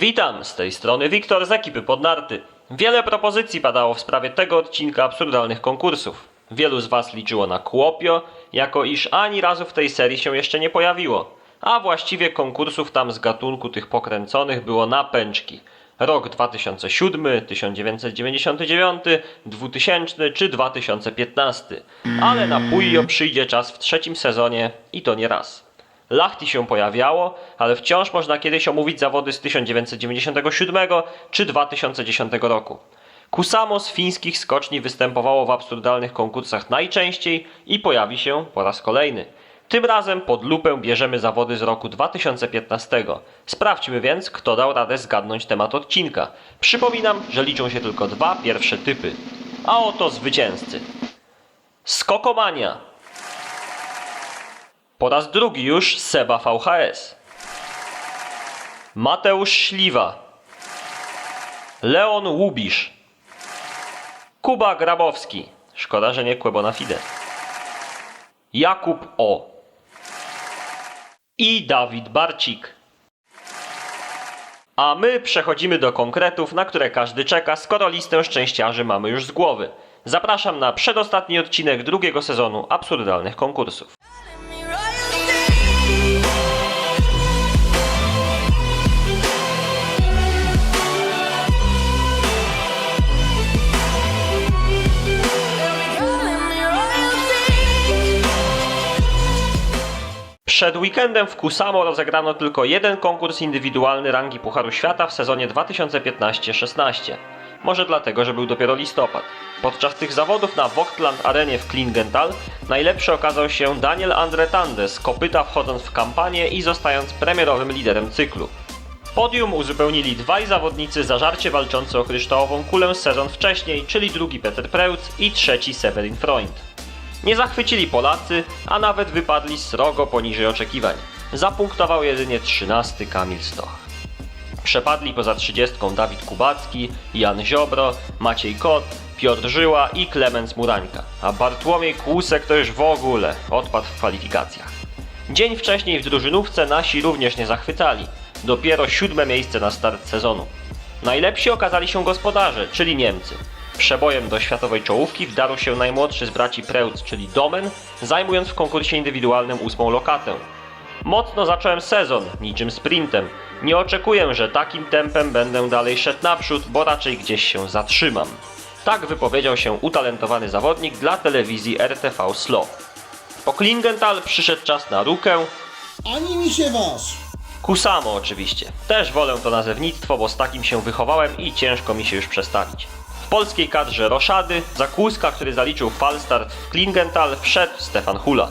Witam, z tej strony Wiktor z ekipy Podnarty. Wiele propozycji padało w sprawie tego odcinka absurdalnych konkursów. Wielu z Was liczyło na Kłopio, jako iż ani razu w tej serii się jeszcze nie pojawiło. A właściwie konkursów tam z gatunku tych pokręconych było na pęczki. Rok 2007, 1999, 2000 czy 2015. Ale na Puyo przyjdzie czas w trzecim sezonie i to nie raz. Lachti się pojawiało, ale wciąż można kiedyś omówić zawody z 1997 czy 2010 roku. Kusamo z fińskich skoczni występowało w absurdalnych konkursach najczęściej i pojawi się po raz kolejny. Tym razem pod lupę bierzemy zawody z roku 2015. Sprawdźmy więc, kto dał radę zgadnąć temat odcinka. Przypominam, że liczą się tylko dwa pierwsze typy. A oto zwycięzcy. Skokomania. Po raz drugi już Seba VHS. Mateusz Śliwa. Leon Łubisz. Kuba Grabowski. Szkoda, że nie Kłebona Fide. Jakub O. I Dawid Barcik. A my przechodzimy do konkretów, na które każdy czeka, skoro listę szczęściarzy mamy już z głowy. Zapraszam na przedostatni odcinek drugiego sezonu absurdalnych konkursów. Przed weekendem w Kusamo rozegrano tylko jeden konkurs indywidualny rangi Pucharu Świata w sezonie 2015-16. Może dlatego, że był dopiero listopad. Podczas tych zawodów na Vogtland Arenie w Klingenthal najlepszy okazał się Daniel Andre Tande z kopyta wchodząc w kampanię i zostając premierowym liderem cyklu. Podium uzupełnili dwaj zawodnicy zażarcie walczący o kryształową kulę sezon wcześniej, czyli drugi Peter Preutz i trzeci Severin Freund. Nie zachwycili Polacy, a nawet wypadli srogo poniżej oczekiwań. Zapunktował jedynie 13 Kamil Stoch. Przepadli poza 30 Dawid Kubacki, Jan Ziobro, Maciej Kot, Piotr Żyła i Klemens Murańka, a Bartłomiej Kłusek to już w ogóle odpadł w kwalifikacjach. Dzień wcześniej w drużynówce nasi również nie zachwycali. Dopiero siódme miejsce na start sezonu. Najlepsi okazali się gospodarze, czyli Niemcy. Przebojem do światowej czołówki wdarł się najmłodszy z braci Preutz, czyli Domen, zajmując w konkursie indywidualnym ósmą lokatę. Mocno zacząłem sezon, niczym sprintem. Nie oczekuję, że takim tempem będę dalej szedł naprzód, bo raczej gdzieś się zatrzymam. Tak wypowiedział się utalentowany zawodnik dla telewizji RTV Slow. Po Klingenthal przyszedł czas na rukę, Ani mi się waż! Kusamo oczywiście. Też wolę to nazewnictwo, bo z takim się wychowałem i ciężko mi się już przestawić. W polskiej kadrze Roszady, za Kłuska, który zaliczył falstart w Klingenthal, wszedł Stefan Hula.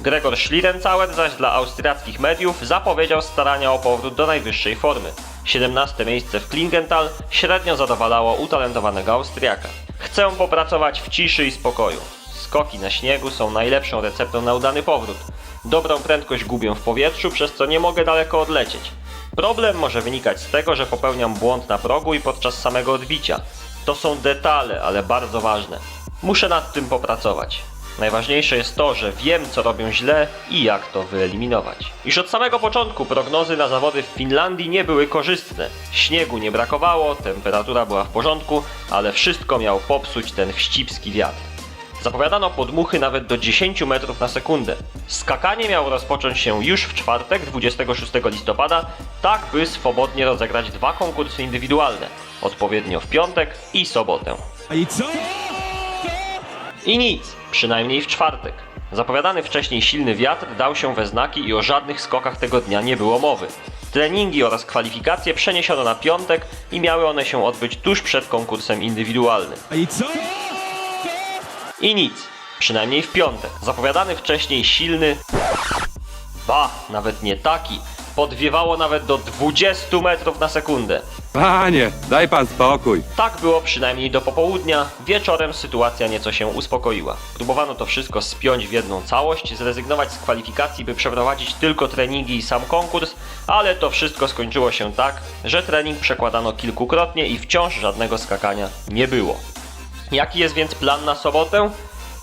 Gregor Schlierencauer zaś dla austriackich mediów zapowiedział starania o powrót do najwyższej formy. 17 miejsce w Klingenthal średnio zadowalało utalentowanego Austriaka. Chcę popracować w ciszy i spokoju. Skoki na śniegu są najlepszą receptą na udany powrót. Dobrą prędkość gubię w powietrzu, przez co nie mogę daleko odlecieć. Problem może wynikać z tego, że popełniam błąd na progu i podczas samego odbicia. To są detale, ale bardzo ważne. Muszę nad tym popracować. Najważniejsze jest to, że wiem, co robię źle i jak to wyeliminować. Już od samego początku prognozy na zawody w Finlandii nie były korzystne. Śniegu nie brakowało, temperatura była w porządku, ale wszystko miał popsuć ten wścibski wiatr. Zapowiadano podmuchy nawet do 10 metrów na sekundę. Skakanie miało rozpocząć się już w czwartek, 26 listopada, tak by swobodnie rozegrać dwa konkursy indywidualne, odpowiednio w piątek i sobotę. I co? I nic, przynajmniej w czwartek. Zapowiadany wcześniej silny wiatr dał się we znaki i o żadnych skokach tego dnia nie było mowy. Treningi oraz kwalifikacje przeniesiono na piątek i miały one się odbyć tuż przed konkursem indywidualnym. I co? I nic, przynajmniej w piątek. Zapowiadany wcześniej silny, ba, nawet nie taki, podwiewało nawet do 20 metrów na sekundę. Panie, daj pan spokój. Tak było przynajmniej do popołudnia, wieczorem sytuacja nieco się uspokoiła. Próbowano to wszystko spiąć w jedną całość, zrezygnować z kwalifikacji, by przeprowadzić tylko treningi i sam konkurs, ale to wszystko skończyło się tak, że trening przekładano kilkukrotnie i wciąż żadnego skakania nie było. Jaki jest więc plan na sobotę?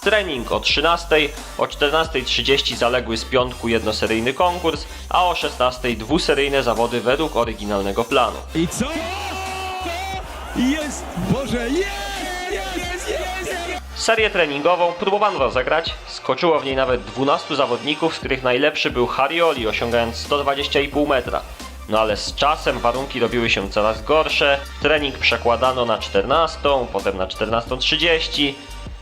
Trening o 13, o 14.30 zaległy z piątku jednoseryjny konkurs, a o 16.00 dwuseryjne zawody według oryginalnego planu. I co? Jest! Boże, jest! Jest! Jest! jest. Serię treningową próbowano rozegrać, skoczyło w niej nawet 12 zawodników, z których najlepszy był Harioli, osiągając 120,5 metra. No ale z czasem warunki robiły się coraz gorsze, trening przekładano na 14, potem na 14.30.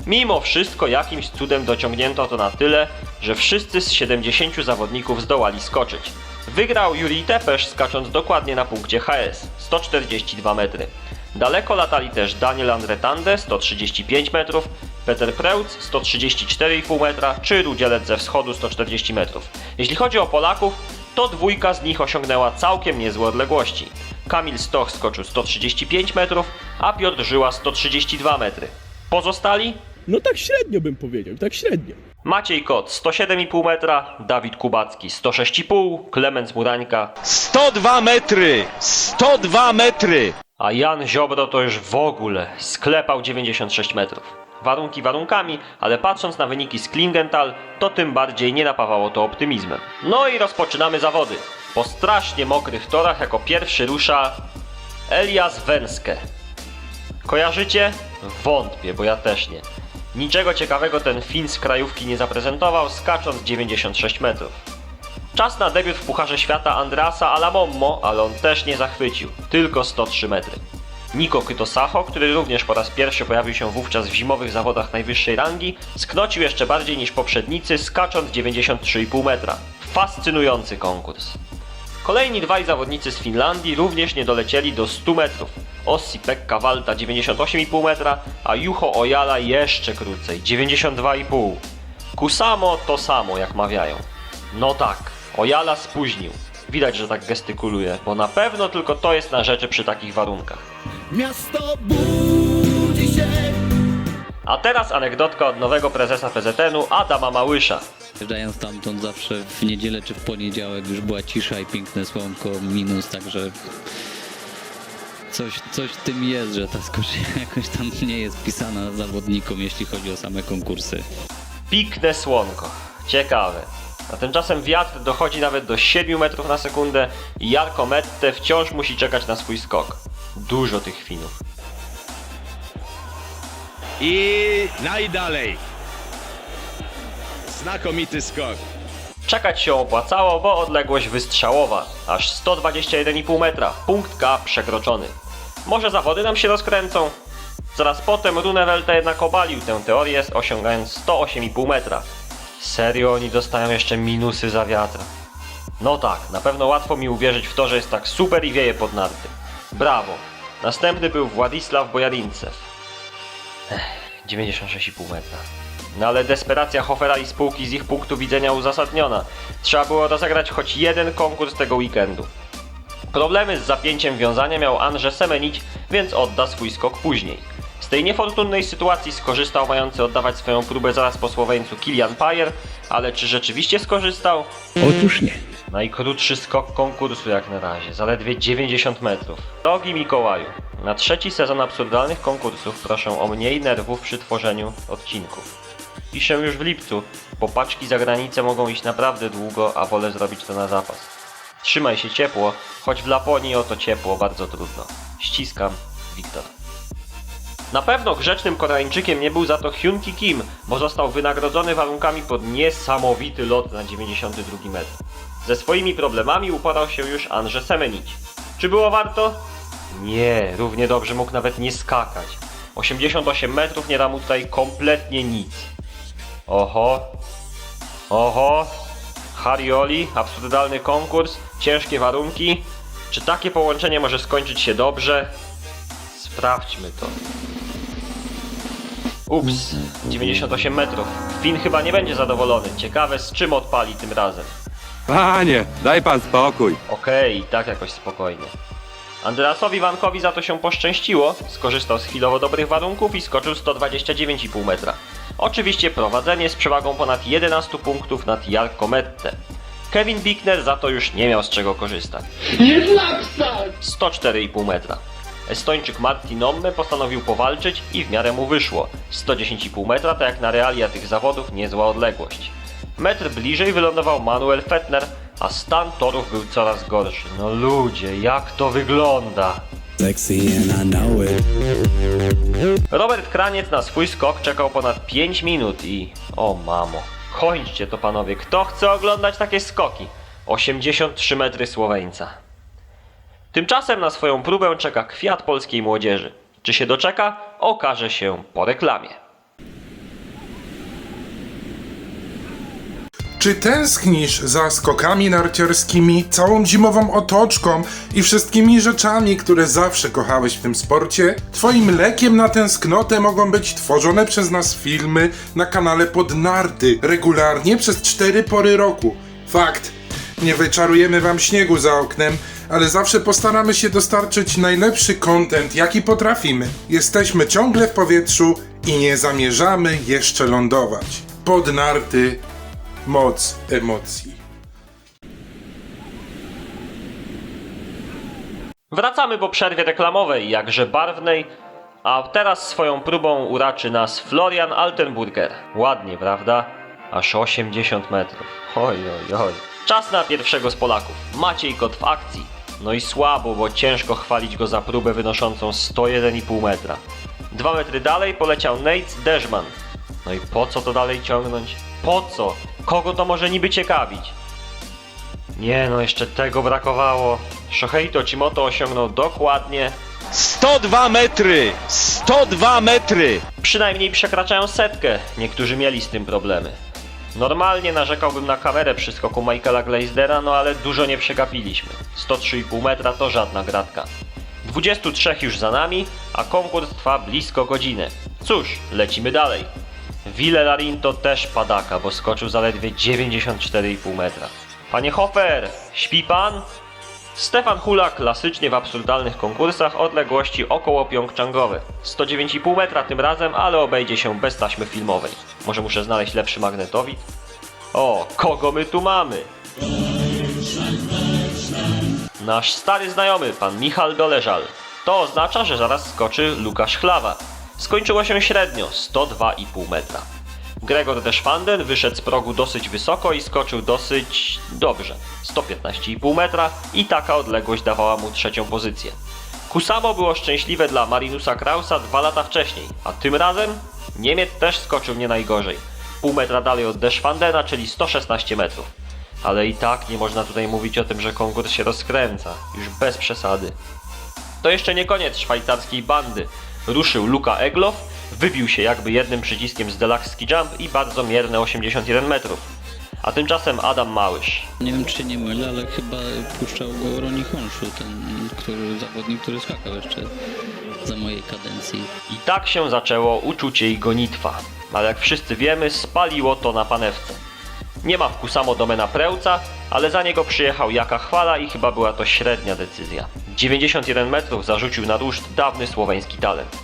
Mimo wszystko jakimś cudem dociągnięto to na tyle, że wszyscy z 70 zawodników zdołali skoczyć. Wygrał Juri Tepesz skacząc dokładnie na punkcie HS 142 metry. Daleko latali też Daniel Andretande 135 metrów, Peter Preutz 134,5 metra czy Rudzielec ze wschodu 140 metrów. Jeśli chodzi o Polaków, to dwójka z nich osiągnęła całkiem niezłe odległości. Kamil Stoch skoczył 135 metrów, a Piotr Żyła 132 metry. Pozostali? No tak średnio bym powiedział, tak średnio. Maciej Kot 107,5 metra, Dawid Kubacki 106,5, Klemens Murańka 102 metry! 102 metry! A Jan Ziobro to już w ogóle sklepał 96 metrów. Warunki warunkami, ale patrząc na wyniki z Klingenthal, to tym bardziej nie napawało to optymizmem. No i rozpoczynamy zawody. Po strasznie mokrych torach jako pierwszy rusza Elias Węskę. Kojarzycie? Wątpię, bo ja też nie. Niczego ciekawego ten Fin z krajówki nie zaprezentował, skacząc 96 metrów. Czas na debiut w Pucharze Świata Andrasa Alamommo, ale on też nie zachwycił, tylko 103 metry. Niko Kytosacho, który również po raz pierwszy pojawił się wówczas w zimowych zawodach najwyższej rangi, sknocił jeszcze bardziej niż poprzednicy, skacząc 93,5 metra. Fascynujący konkurs. Kolejni dwaj zawodnicy z Finlandii również nie dolecieli do 100 metrów. Ossi Pekka Walta 98,5 metra, a Juho Ojala jeszcze krócej 92,5. Kusamo to samo, jak mawiają. No tak, Ojala spóźnił. Widać, że tak gestykuluje, bo na pewno tylko to jest na rzeczy przy takich warunkach. Miasto budzi się. A teraz anegdotka od nowego prezesa PZN-u Adama Małysza. Wjeżdżając stamtąd zawsze w niedzielę czy w poniedziałek już była cisza i piękne słonko minus, także coś, coś w tym jest, że ta skocznia jakoś tam nie jest pisana zawodnikom, jeśli chodzi o same konkursy. Pikne słonko. Ciekawe. A tymczasem wiatr dochodzi nawet do 7 metrów na sekundę i Jarko Mette wciąż musi czekać na swój skok. Dużo tych Finów. I najdalej. Znakomity skok. Czekać się opłacało, bo odległość wystrzałowa, aż 121,5 metra, punkt K przekroczony. Może zawody nam się rozkręcą? Zaraz potem Runewelte jednak obalił tę teorię, osiągając 108,5 metra. Serio oni dostają jeszcze minusy za wiatr. No tak, na pewno łatwo mi uwierzyć w to, że jest tak super i wieje pod narty. Brawo. Następny był Władysław Bojarincew. Ech, 96,5 metra. No ale desperacja Hofera i spółki z ich punktu widzenia uzasadniona. Trzeba było rozegrać choć jeden konkurs tego weekendu. Problemy z zapięciem wiązania miał Andrzej Semenić, więc odda swój skok później. Z tej niefortunnej sytuacji skorzystał mający oddawać swoją próbę zaraz po Słoweńcu Kilian Pajer, ale czy rzeczywiście skorzystał? Otóż nie. Najkrótszy skok konkursu jak na razie, zaledwie 90 metrów. Drogi Mikołaju, na trzeci sezon absurdalnych konkursów proszę o mniej nerwów przy tworzeniu odcinków. Piszę już w lipcu, bo paczki za granicę mogą iść naprawdę długo, a wolę zrobić to na zapas. Trzymaj się ciepło, choć w Laponii o to ciepło bardzo trudno. Ściskam, Wiktor. Na pewno grzecznym Koreańczykiem nie był za to Hyunki Kim, bo został wynagrodzony warunkami pod niesamowity lot na 92 metr. Ze swoimi problemami uporał się już Andrzej Semenić. Czy było warto? Nie, równie dobrze mógł nawet nie skakać. 88 metrów nie da mu tutaj kompletnie nic. Oho, oho, Harioli, absurdalny konkurs, ciężkie warunki. Czy takie połączenie może skończyć się dobrze? Sprawdźmy to. Ups, 98 metrów. Fin chyba nie będzie zadowolony. Ciekawe z czym odpali tym razem. Panie, daj pan spokój. Okej, i tak jakoś spokojnie. Andreasowi Wankowi za to się poszczęściło, skorzystał z chwilowo dobrych warunków i skoczył 129,5 metra. Oczywiście prowadzenie z przewagą ponad 11 punktów nad Jarko Mette. Kevin Bickner za to już nie miał z czego korzystać. 104,5 metra. Estończyk Martin Omme postanowił powalczyć i w miarę mu wyszło. 110,5 metra to jak na realia tych zawodów niezła odległość. Metr bliżej wylądował Manuel Fettner, a stan torów był coraz gorszy. No ludzie, jak to wygląda! Robert Kraniec na swój skok czekał ponad 5 minut i... O mamo, kończcie to panowie, kto chce oglądać takie skoki? 83 metry Słoweńca. Tymczasem na swoją próbę czeka kwiat polskiej młodzieży. Czy się doczeka? Okaże się po reklamie. Czy tęsknisz za skokami narciarskimi, całą zimową otoczką i wszystkimi rzeczami, które zawsze kochałeś w tym sporcie? Twoim lekiem na tęsknotę mogą być tworzone przez nas filmy na kanale Podnarty, regularnie przez cztery pory roku. Fakt, nie wyczarujemy wam śniegu za oknem, ale zawsze postaramy się dostarczyć najlepszy content, jaki potrafimy. Jesteśmy ciągle w powietrzu i nie zamierzamy jeszcze lądować. Podnarty moc emocji. Wracamy po przerwie reklamowej, jakże barwnej, a teraz swoją próbą uraczy nas Florian Altenburger. Ładnie, prawda? Aż 80 metrów. Oj, oj, oj. Czas na pierwszego z Polaków. Maciej Kot w akcji. No i słabo, bo ciężko chwalić go za próbę wynoszącą 101,5 metra. Dwa metry dalej poleciał Nate Deszman. No i po co to dalej ciągnąć? Po co? Kogo to może niby ciekawić? Nie no, jeszcze tego brakowało. Shohei Chimoto osiągnął dokładnie, 102 metry! 102 metry! przynajmniej przekraczają setkę. Niektórzy mieli z tym problemy. Normalnie narzekałbym na kamerę przy skoku Michaela Glazdera, no ale dużo nie przegapiliśmy. 103,5 metra to żadna gratka. 23 już za nami, a konkurs trwa blisko godziny. Cóż, lecimy dalej. Ville Larinto też padaka, bo skoczył zaledwie 94,5 metra. Panie Hofer, śpi pan? Stefan Hula klasycznie w absurdalnych konkursach odległości około pjongczangowe. 109,5 metra tym razem, ale obejdzie się bez taśmy filmowej. Może muszę znaleźć lepszy magnetowid? O, kogo my tu mamy? Nasz stary znajomy, pan Michal Doleżal. To oznacza, że zaraz skoczy Lukasz Chlawa. Skończyło się średnio, 102,5 metra. Gregor Deschwanden wyszedł z progu dosyć wysoko i skoczył dosyć dobrze. 115,5 metra i taka odległość dawała mu trzecią pozycję. Kusamo było szczęśliwe dla Marinusa Krausa dwa lata wcześniej, a tym razem Niemiec też skoczył nie najgorzej. Pół metra dalej od Deschwandena, czyli 116 metrów. Ale i tak nie można tutaj mówić o tym, że konkurs się rozkręca, już bez przesady. To jeszcze nie koniec szwajcarskiej bandy. Ruszył Luka Eglow, wybił się jakby jednym przyciskiem z Deluxe Jump i bardzo mierne 81 metrów. A tymczasem Adam Małysz. Nie wiem, czy się nie mylę, ale chyba puszczał go Roni Honshu, ten który, zawodnik, który skakał jeszcze za mojej kadencji. I tak się zaczęło uczucie i gonitwa. Ale jak wszyscy wiemy, spaliło to na panewce. Nie ma w Kusamo domena Prełca, ale za niego przyjechał Jaka Chwala i chyba była to średnia decyzja. 91 metrów zarzucił na ruszt dawny słoweński talent.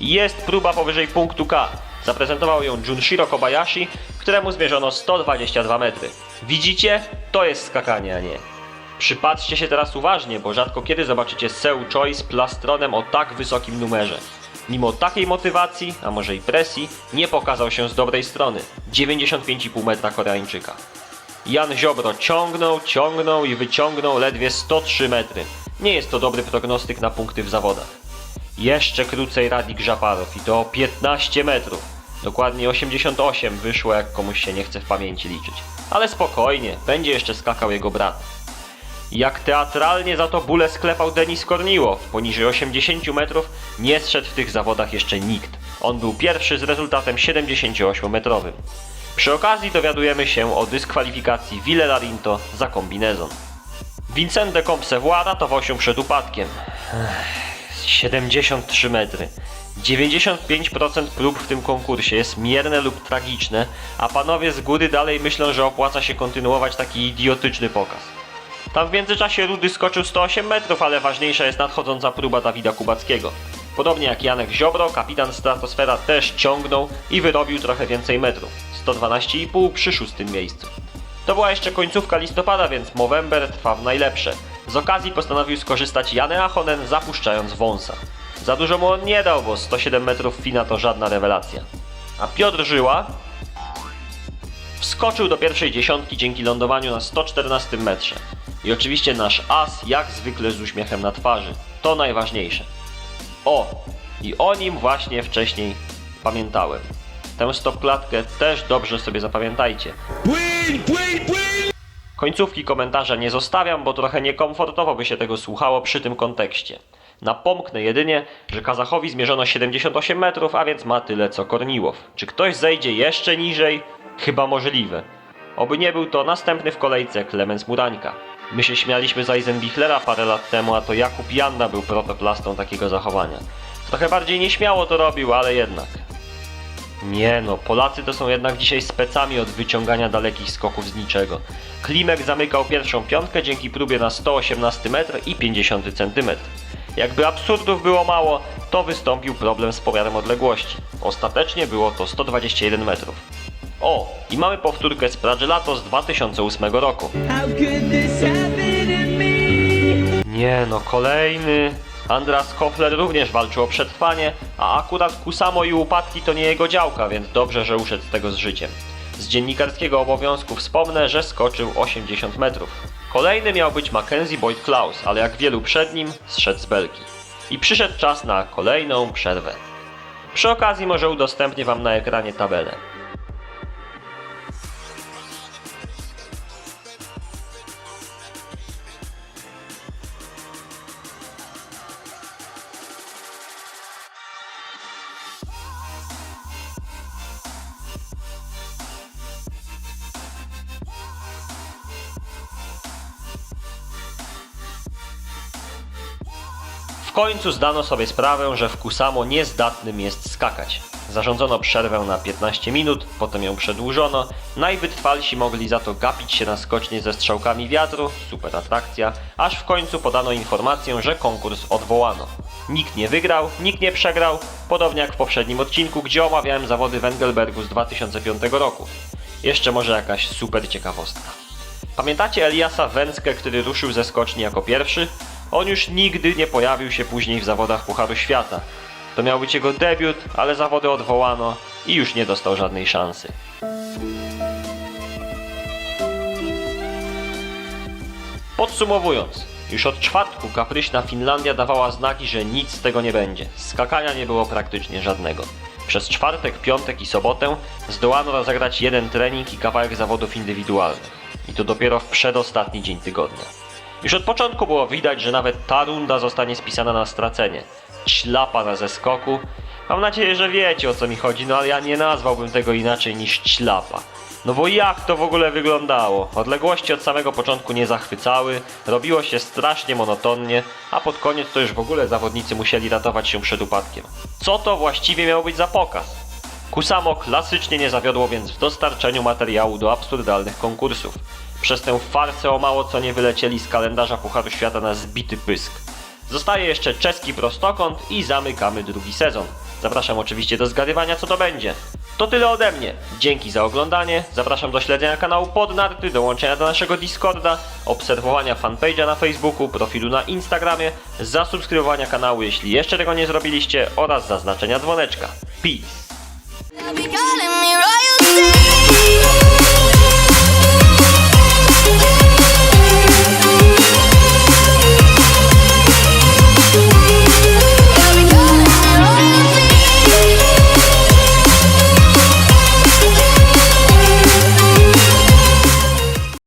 Jest próba powyżej punktu K. Zaprezentował ją Junshiro Kobayashi, któremu zmierzono 122 metry. Widzicie? To jest skakanie, a nie. Przypatrzcie się teraz uważnie, bo rzadko kiedy zobaczycie Seu Choi z plastronem o tak wysokim numerze. Mimo takiej motywacji, a może i presji, nie pokazał się z dobrej strony. 95,5 metra Koreańczyka. Jan Ziobro ciągnął, ciągnął i wyciągnął ledwie 103 metry. Nie jest to dobry prognostyk na punkty w zawodach. Jeszcze krócej Radik Żaparow i to o 15 metrów. Dokładnie 88 wyszło jak komuś się nie chce w pamięci liczyć. Ale spokojnie, będzie jeszcze skakał jego brat. Jak teatralnie za to bóle sklepał Denis Korniło. Poniżej 80 metrów nie zszedł w tych zawodach jeszcze nikt. On był pierwszy z rezultatem 78-metrowym. Przy okazji dowiadujemy się o dyskwalifikacji Ville Larinto za kombinezon. Vincent de Compsevoir ratował się przed upadkiem. Ech, 73 metry. 95% prób w tym konkursie jest mierne lub tragiczne, a panowie z góry dalej myślą, że opłaca się kontynuować taki idiotyczny pokaz. Tam w międzyczasie Rudy skoczył 108 metrów, ale ważniejsza jest nadchodząca próba Dawida Kubackiego. Podobnie jak Janek Ziobro, kapitan Stratosfera też ciągnął i wyrobił trochę więcej metrów. 112,5 przy szóstym miejscu. To była jeszcze końcówka listopada, więc Movember trwa w najlepsze. Z okazji postanowił skorzystać Janne Ahonen zapuszczając wąsa. Za dużo mu on nie dał, bo 107 metrów Fina to żadna rewelacja. A Piotr Żyła wskoczył do pierwszej dziesiątki dzięki lądowaniu na 114 metrze. I oczywiście nasz as jak zwykle z uśmiechem na twarzy. To najważniejsze. O! I o nim właśnie wcześniej pamiętałem. Tę stopklatkę też dobrze sobie zapamiętajcie. Końcówki komentarza nie zostawiam, bo trochę niekomfortowo by się tego słuchało przy tym kontekście. Napomknę jedynie, że Kazachowi zmierzono 78 metrów, a więc ma tyle co Korniłow. Czy ktoś zejdzie jeszcze niżej? Chyba możliwe. Oby nie był to następny w kolejce Klemens Murańka. My się śmialiśmy z Eisenbichlera parę lat temu, a to Jakub Janda był protoplastą takiego zachowania. Trochę bardziej nieśmiało to robił, ale jednak. Nie no, Polacy to są jednak dzisiaj specami od wyciągania dalekich skoków z niczego. Klimek zamykał pierwszą piątkę dzięki próbie na 118 metr i 50 cm. Jakby absurdów było mało, to wystąpił problem z pomiarem odległości. Ostatecznie było to 121 metrów. O, i mamy powtórkę z Pragelato z 2008 roku. Nie no, kolejny. Andras Kofler również walczył o przetrwanie, a akurat Kusamo i upadki to nie jego działka, więc dobrze, że uszedł z tego z życiem. Z dziennikarskiego obowiązku wspomnę, że skoczył 80 metrów. Kolejny miał być Mackenzie Boyd Klaus, ale jak wielu przed nim, zszedł z belki. I przyszedł czas na kolejną przerwę. Przy okazji może udostępnię Wam na ekranie tabelę. Końcu zdano sobie sprawę, że Kusamo niezdatnym jest skakać. Zarządzono przerwę na 15 minut, potem ją przedłużono. Najwytrwalsi mogli za to gapić się na skocznie ze strzałkami wiatru, super atrakcja, aż w końcu podano informację, że konkurs odwołano. Nikt nie wygrał, nikt nie przegrał, podobnie jak w poprzednim odcinku, gdzie omawiałem zawody Wengelbergu z 2005 roku. Jeszcze może jakaś super ciekawostka. Pamiętacie Eliasa Węskę, który ruszył ze skoczni jako pierwszy? On już nigdy nie pojawił się później w zawodach Pucharu Świata. To miał być jego debiut, ale zawody odwołano i już nie dostał żadnej szansy. Podsumowując, już od czwartku kapryśna Finlandia dawała znaki, że nic z tego nie będzie. Skakania nie było praktycznie żadnego. Przez czwartek, piątek i sobotę zdołano rozegrać jeden trening i kawałek zawodów indywidualnych. I to dopiero w przedostatni dzień tygodnia. Już od początku było widać, że nawet ta runda zostanie spisana na stracenie. Ślapa na zeskoku. Mam nadzieję, że wiecie o co mi chodzi, no ale ja nie nazwałbym tego inaczej niż ślapa. No bo jak to w ogóle wyglądało? Odległości od samego początku nie zachwycały, robiło się strasznie monotonnie, a pod koniec to już w ogóle zawodnicy musieli ratować się przed upadkiem. Co to właściwie miał być za pokaz? Kusamo klasycznie nie zawiodło więc w dostarczeniu materiału do absurdalnych konkursów. Przez tę farsę o mało co nie wylecieli z kalendarza Pucharu Świata na zbity pysk. Zostaje jeszcze czeski prostokąt i zamykamy drugi sezon. Zapraszam oczywiście do zgadywania co to będzie. To tyle ode mnie. Dzięki za oglądanie. Zapraszam do śledzenia kanału Podnarty, dołączenia do naszego Discorda, obserwowania fanpage'a na Facebooku, profilu na Instagramie, zasubskrybowania kanału jeśli jeszcze tego nie zrobiliście oraz zaznaczenia dzwoneczka. Peace!